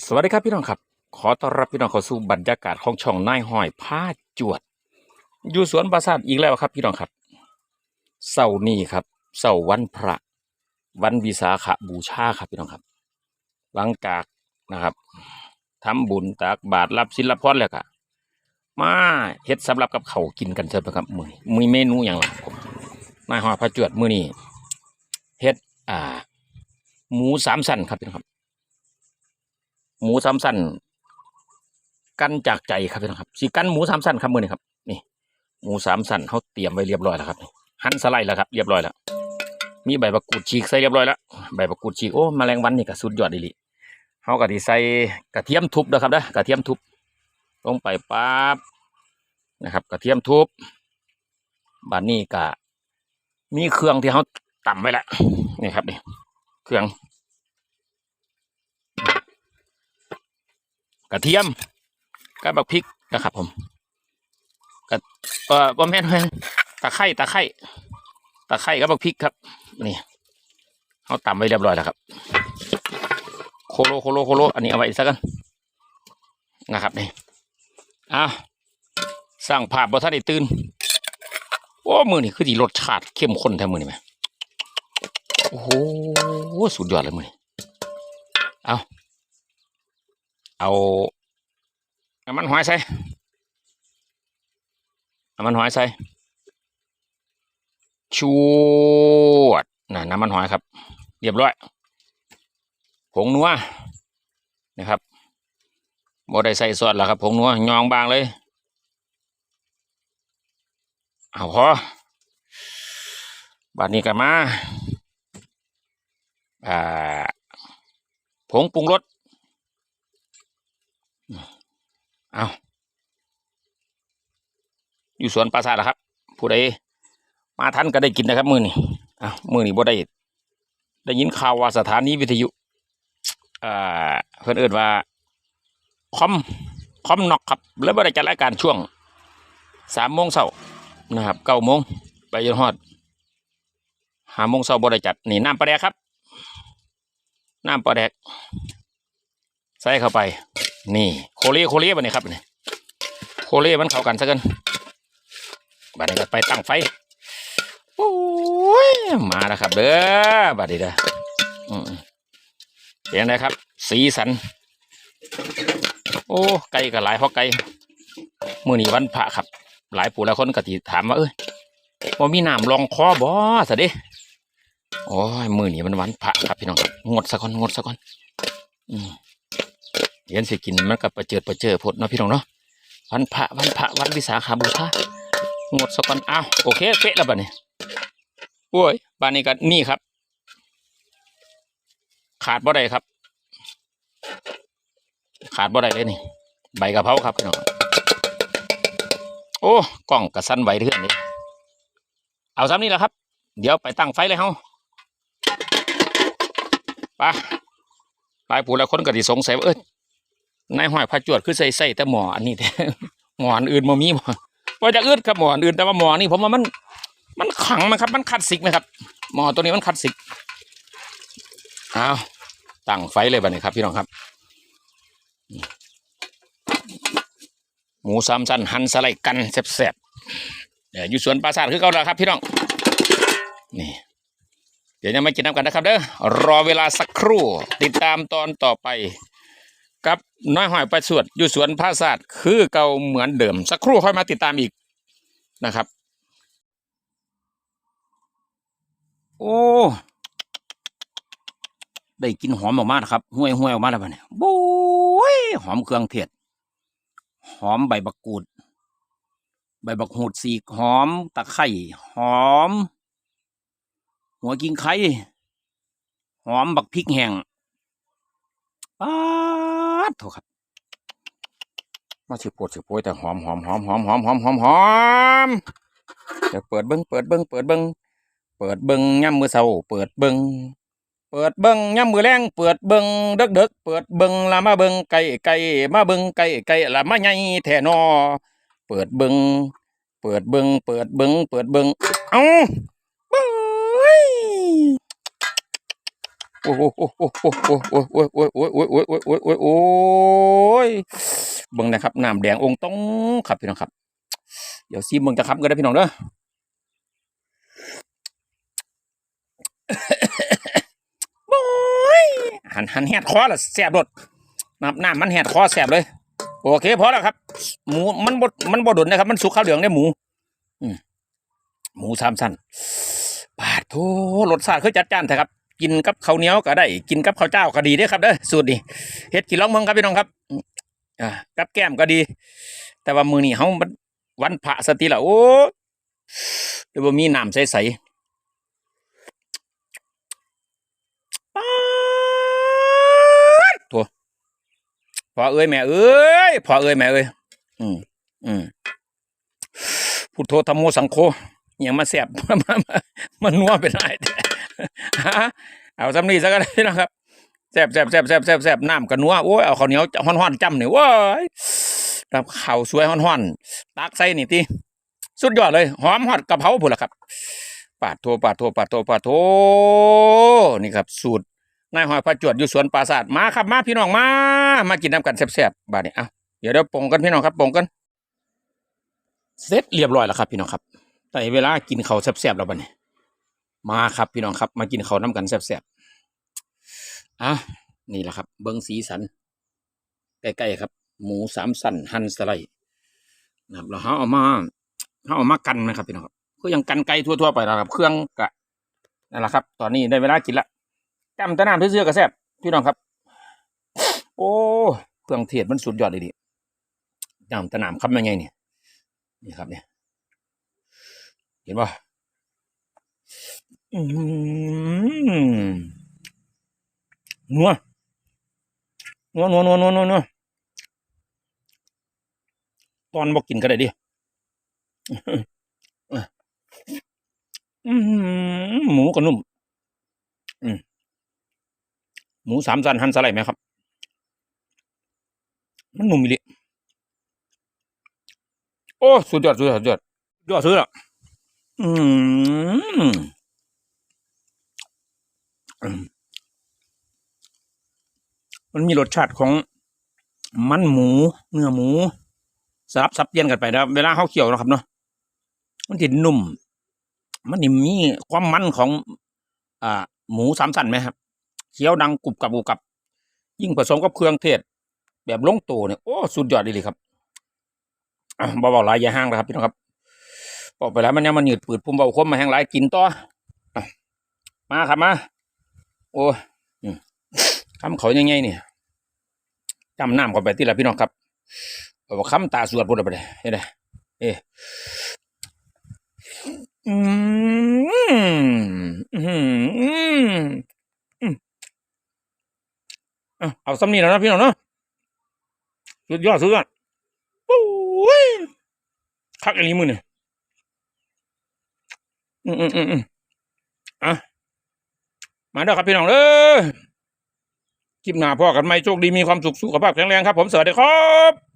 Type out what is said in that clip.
สวัสดีครับพี่น้องครับ ขอต้อนรับพี่น้องเข้าสู่บรรยากาศของช่องนายห้อยผ้าจวด อยู่สวนปราสาทอีกแล้วครับ พี่น้องครับเสาร์นี้ครับเสาร์วันพระ วันวิสาขบูชาครับพี่น้องครับหลังจากนะครับทำบุญตากบาตรรับศิลพรแล้วก็มาเฮ็ดสำหรับกับเขากินกันเถอะครับมือนี้มีเมนูอย่างไรครับผมนายห้อยผ้าจวดมือนี้เฮ็ดอ่า หมูสามสันครับพี่น้องครับ หมูสามสั้นกันจากใจครับพี่น้องครับสีกันหมูสามสั้นครับมือนี่ครับนี่หมูสามสั้นเขาเตรียมไว้เรียบร้อยแล้วครับหั่นสไลด์แล้วครับเรียบร้อยแล้วมีใบมะกูดฉีกใส่เรียบร้อยแล้วใบมะกูดฉีกโอ้แมลงวันนี่ก็สุดยอดดีหลีเขาก็ที่ใส่กระเทียมทุบนะครับนะกระเทียมทุบลงไปปั๊บนะครับกระเทียมทุบบานนี้ก็มีเครื่องที่เขาต่ำไว้แล้วนี่ครับนี่เครื่อง กระเทียมกับบักพริกนะครับผมกระเอ่อบ่แม่นแม่นตะไคร้ตะไคร้ตะไคร้กับบักพริกครับนี่เขาตำไว้เรียบร้อยแล้วครับ โคโลโคโลโคโลอันนี้เอาไว้อีกสักกันนะครับนี่อ้าวสร้างภาพบ่ทันได้ตื่นโอ้มือนี่คือดีรสชาติเข้มข้นแท้มือนี่ไหมโอ้โหสุดยอดเลยมือนี่เอา เอาน้ำมันหอยใส่น้ำมันหอยใส่ชวดน่ะน้ำมันหอยครับ เรียบร้อยผงนัวนะครับบ่ได้ใส่ซอสแล้วครับผงนัวยองบางเลยเอาพอบาดนี้กันมาอ่าผงปรุงรส เอาอยู่สวนปราสาทนะครับ ผู้ใดมาทันก็ได้กินนะครับ มือนี่อ้าวมือนี่บ่ได้ ได้ยินข่าวว่าสถานีวิทยุอ่าเพื่อนเอินว่าคอมคอมนอกครับ แล้วบ่ได้จัดรายการช่วงสามโมงเช้านะครับเก้าโมงไปจนฮอดห้าโมงเช้าบ่ได้จัดนี่น้ำปลาแดกครับ น้ำปลาแดก ใส่เข้าไป นี่โคเล่โคเล่บันนี้ครับนี่โคเล่มันเข้ากันซะกันบัดนี้ก็ไปตั้งไฟโอ้ยมาแล้วครับ เด้อบัดนี้เด้อเป็นยังไงครับ สีสัน โอ้ไก่ก็หลายเพราะไก่มื้อนี้วันพระครับ หลายผู้หลายคนก็ติถามว่าเอ้ยว่ามีน้ำรองคอบ่สะเด้โอ้ยมื้อนี้มันวันพระครับพี่น้องงดซะก่อนงดซะก่อนอืม เห็นสิกินมันก็ประเจิดประเจิดพดเนาะพี่น้องเนาะวันพระวันพระวันวิสาขาบูชางดสกอนอ้าวโอเคเป๊ะแล้วบัดนี้โอ้ยบ้านนี้ก็นี่ครับ ขาดบ่ได้ครับ ขาดบ่ได้เลยนี่ ใบกะเพราครับพี่น้องโอ้กล้องกระสันไหวเทื่อนนี่เอาซ้ำนี่แหละครับ เดี๋ยวไปตั้งไฟเลยเฮาไปหลายผู้ลายคนก็สิสงสัยว่าเอ้ย นายห้อยพระจวดคือใส่ใส่แต่หมออันนี้แต่หมอนอื่นบ่มีบ่ว่าจะอืดครับหมอนอื่นแต่ว่าหมอนี่ผมว่ามัน มันขังไหมครับ มันคลาสสิกไหมครับ หมอตัวนี้มันคลาสสิกเอาตั้งไฟเลยบัดนี้ครับ พี่น้องครับ หมูสามชั้นหั่นสไลด์กันแซ่บๆเดี๋ยวอยู่สวนปราสาทคือเก่าแล้วครับ พี่น้องนี่เดี๋ยวยังไม่กินน้ำกันนะครับเด้อรอเวลาสักครู่ ติดตามตอนต่อไป กับน้อยหอยประสวดอยู่สวนพระศาสตร์คือเก่าเหมือนเดิม สักครู่ค่อยมาติดตามอีกนะครับ โอ้ได้กินหอมออกมานะครับห้วยห้วยออกมาแล้วเนี่ยโบ้ยหอมเครื่องเทศหอมใบบักกูด ใบบักหูดสีหอม ตะไคร่หอม หัวกิ้งไข่หอมบักพริกแห้ง ป๊าดโถครับมาสิปวดสิปวยแต่หอมหอมหอมหอมหอมหอมหอมหอมเดี๋ยวเปิดเบิ้งเปิดเบิ้งเปิดเบิ้งเปิดเบิ้งย่ำมือเสาเปิดเบิ้งเปิดเบิ้งย่ำมือแรงเปิดเบิ้งเด็กเด็กเปิดเบิ้งละมาเบิ้งไก่ไก่มาเบิ้งไก่ไก่ละมาใหญ่แท่นอเปิดเบิ้งเปิดเบิ้งเปิดเบิ้งเปิดเบิ้งเอ้า โอ้โหโอ้โหโอ้โหโอ้โหโอ้โหโอ้โหโอ้โหโอ้ยโอ้ยงนะครับน้ำแดโองยโอ้องครับพี่น้องครับเโอ้ยวซีเบิ่งจะครับก็โอ้พี่น้องเด้อโอ้ยหันหันแหดคอละแสบรโอ้ยโอ้ำโอ้แหดคอ้สบเลย โอเคโอแล้วครับหยโอ้นบดมัโบดดุนนะครับโอ้สุกข้าวเหลือ้งโอ้หมูหมูสามโอ้นปาดโทรสโอ้ยคือจัโอ้านแต่โอบ กินกับข้าวเหนียวก็ได้ กินกับข้าวเจ้าก็ดีด้อครับเด้อสูตรนี้เฮ็ดกินลองมืองครับพี่น้องครับอ่ากับแก้มก็ดี แต่ว่ามือนี้เฮามันวันพระสติละโอ้เดี๋ยวมีน้ำใสๆป๊าดโถพอเอ้ยแม่เอ้ยพอเอ้ยแม่เอ้ยอืมอืมพุทโธธรรมโมสังโฆอย่างมาแสบมามามานัวเป็นไรแต่ฮะ เอาสำนีซะก็ได้นะครับแสบแสบแสบแสบแสบแสบน้ำกับนัวโอ้ยเอาข้าวเหนียวห้อนห้อนจำเนี่ยว้ายกับข้าวสวยห้อนห้อนตักใส่นี่ทีสุดยอดเลย หอมหอดกระเพราพุ่นละครับ ปาดโทปาดโทปาดโทปาดโทนี่ครับ สูตรนายหอยพระจวดอยู่สวนปราสาทมาครับมาพี่น้องมา มากินน้ำกันแซ่บๆบาดนี้เอาเดี๋ยวเดี๋ยวปรุงกันพี่น้องครับปรุงกันเสร็จเรียบร้อยแล้วครับพี่น้องครับแต่เวลากินเขาวแซ่บๆแล้วบัดนี้ มาครับพี่น้องครับ มากินเขาวน้ำกันแซ่บๆอะนี่แหละครับ เบิ้งสีสันใกล้ๆครับ หมูสามสันหั่นสไลด์นะครับแล้วเขาเอามาเขาเอามากันนะครับพี่น้องครับคือยังกันไก่ทั่วๆไปนะครับ เครื่องกะนั่นแหละครับ ตอนนี้ได้เวลากินละจำตะน้ำเสื้อกระแซบพี่น้องครับ โอ้เครื่องเทศมันสุดยอดเลยดิจำตะน้ำครับยังไงเนี่ยนี่ครับเนี่ยเห็นป่ะ นัวนัวนัวนัวนัวนัวตอนบอกกินก็ได้ดิอืมหมูก็นุ่มอืมหมูสามสันหั่นสไลด์ไหมครับ มันนุ่มอีหลิโอ้ สุดยอด สุดยอด สุดยอด สุดยอดสุดยอดอืม มันมีรสชาติของมันหมู เนื้อหมูสลับซับเปลี่ยนกันไปนะเวลาเขาเคี่ยวนะครับเนาะมันจะนุ่ม มันนี่มีความมันของ อ่า หมูสามสันไหมครับเคี้ยวดังกรุบกรับกรุบกับ ยิ่งผสมกับเครื่องเทศ แบบลงตัวเนี่ยโอ้สุดยอดดีเลยครับบ่เบาหลายอย่าห้างนะครับพี่น้องครับบอกไปแล้วมันยังมันหยืดปืดพุ่มเบาคมมาแห้งหลายกินต่อมาครับมา โอ้ยคำเขายังไงเนี่ยจำน้ำก่อนไปที่ละพี่น้องครับบอกคำตาสวดพูดไปเลยเห็นไหมเอะอืมอืมอืมอืมเอาซ้ำนี่แล้วนะพี่น้องเนาะสุดยอดสุดยอดโอ้ยคักอันนี้มือเนี่ยอืมอืมอืมอืมอะ มาเด้อครับพี่น้องเด้อคลิปหน้าพ่อกันไหมโชคดีมีความสุขสุขภาพแข็งแรงครับ ผมสวัสดีครับ